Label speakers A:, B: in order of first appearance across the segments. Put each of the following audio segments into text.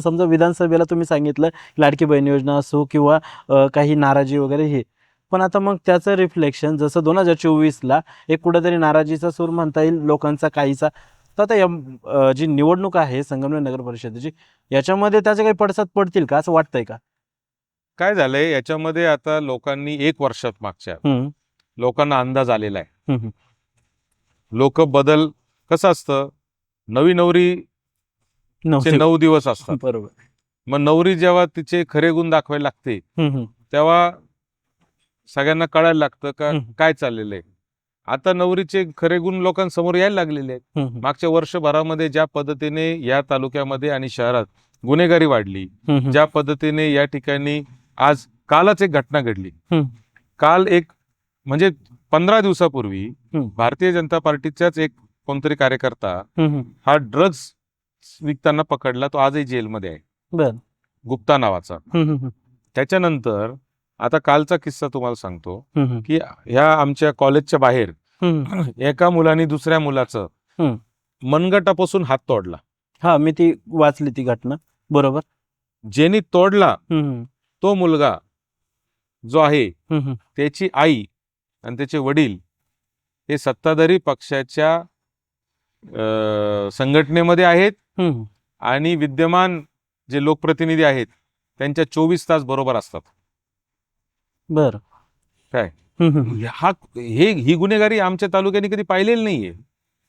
A: समजा विधानसभेला तुम्ही सांगितलं लाडकी बहीण योजना असो किंवा काही नाराजी वगैरे हे. पण आता मग त्याचं रिफ्लेक्शन जसं दोन हजार चोवीसला एक कुठेतरी नाराजीचा सूर म्हणता येईल लोकांचा काहीचा तर आता या जी निवडणूक आहे संगमनेर नगर परिषदेची याच्यामध्ये त्याचे काही पडसाद पडतील का? असं वाटतंय का?
B: काय झालंय? याच्यामध्ये आता लोकांनी एक वर्षात मागच्या लोकांना अंदाज आलेला आहे. लोक बदल कसं असतं? नवी नवरी. नऊ दिवस असतात
A: बरोबर
B: मग नवरी जेव्हा तिचे खरे गुण दाखवायला लागते तेव्हा सगळ्यांना कळायला लागतं का. काय चाललेलं आहे आता नवरीचे खरे गुण लोकांसमोर यायला लागलेले आहेत मागच्या वर्षभरामध्ये ज्या पद्धतीने या तालुक्यामध्ये आणि शहरात गुन्हेगारी वाढली ज्या पद्धतीने या ठिकाणी आज कालच एक घटना घडली. काल एक म्हणजे पंधरा दिवसापूर्वी. भारतीय जनता पार्टीचाच एक कोणतरी कार्यकर्ता. हा ड्रग्ज विकताना पकडला तो आजही जेलमध्ये आहे.
A: बर.
B: गुप्ता नावाचा. त्याच्यानंतर आता कालचा किस्सा तुम्हाला सांगतो की ह्या आमच्या कॉलेजच्या बाहेर. एका मुलाने दुसऱ्या मुलाचं. मनगटापासून हात तोडला.
A: हा मी ती वाचली ती घटना. बरोबर?
B: ज्यांनी तोडला तो मुलगा जो आहे. त्याची आई आणि त्याचे वडील हे सत्ताधारी पक्षाच्या संघटनेमध्ये आहेत. आणि विद्यमान जे लोकप्रतिनिधी आहेत त्यांच्या चोवीस तास बरोबर असतात.
A: बर.
B: काय? हा हे ही गुन्हेगारी आमच्या तालुक्याने कधी पाहिलेली नाहीये.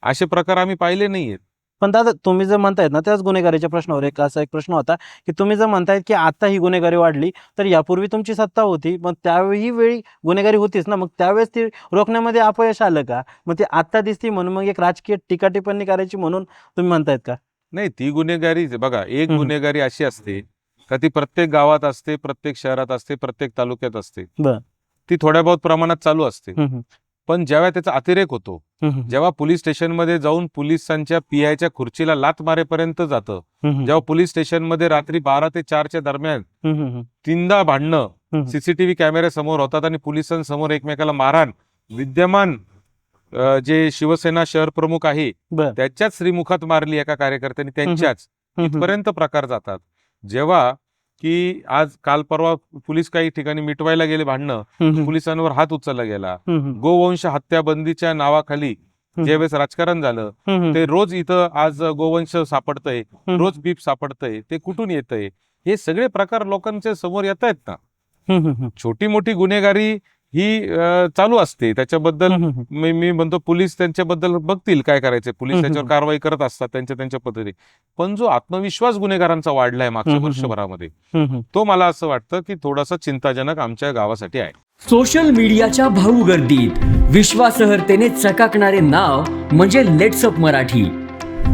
B: असे प्रकार आम्ही पाहिले नाहीयेत.
A: पण दादा तुम्ही जर म्हणतायत ना त्याच गुन्हेगारीच्या प्रश्नावर एक असा एक प्रश्न होता की तुम्ही जर म्हणतायत की आता ही गुन्हेगारी वाढली तर यापूर्वी तुमची सत्ता होती मग त्यावेळी वेळी गुन्हेगारी होतीच ना मग त्यावेळेस ती रोखण्यामध्ये अपयश आलं का? मग ती आता दिसती म्हणून मग एक राजकीय टीका टिप्पणी करायची म्हणून तुम्ही म्हणतायत का?
B: नाही ती गुन्हेगारी बघा एक. गुन्हेगारी अशी असते का ती प्रत्येक गावात असते प्रत्येक शहरात असते प्रत्येक तालुक्यात असते. ती थोड्या बहुत प्रमाणात चालू असते पण जेव्हा त्याचा अतिरेक होतो जेव्हा पोलीस स्टेशनमध्ये जाऊन पोलिसांच्या पीआयच्या खुर्चीला लात मारेपर्यंत जातं जेव्हा पोलीस स्टेशनमध्ये रात्री बारा ते चारच्या दरम्यान तीनदा भांडणं. सीसीटीव्ही कॅमेरे समोर होतात आणि पोलिसांसमोर एकमेकाला मारहाण विद्यमान जे शिवसेना शहर प्रमुख आहे
A: बर.
B: त्याच्याच श्रीमुखात मारली एका कार्यकर्त्यांनी त्यांच्याच. इथपर्यंत प्रकार जातात. जेव्हा की आज काल परवा पोलीस काही ठिकाणी मिटवायला गेले भांडणं पोलिसांवर हात उचलला गेला. गोवंश हत्याबंदीच्या नावाखाली. ज्यावेळेस राजकारण झालं ते रोज इथं आज गोवंश सापडतंय रोज बीप सापडतंय ते कुठून येतंय? हे सगळे प्रकार लोकांच्या समोर येत आहेत ना छोटी मोठी गुन्हेगारी ही चालू असते त्याच्याबद्दल मी मी म्हणतो पोलीस त्यांच्याबद्दल बघतील काय करायचे पोलीस त्याच्यावर. कारवाई करत असतात त्यांच्या त्यांच्या पद्धतीने पण जो आत्मविश्वास गुन्हेगारांचा वाढलाय मागच्या. वर्षभरामध्ये. तो मला असं वाटतं की थोडासा चिंताजनक आमच्या गावासाठी आहे
C: सोशल मीडियाच्या भाऊ गर्दीत विश्वासहर्तेने चकाकणारे नाव म्हणजे लेट्सअप मराठी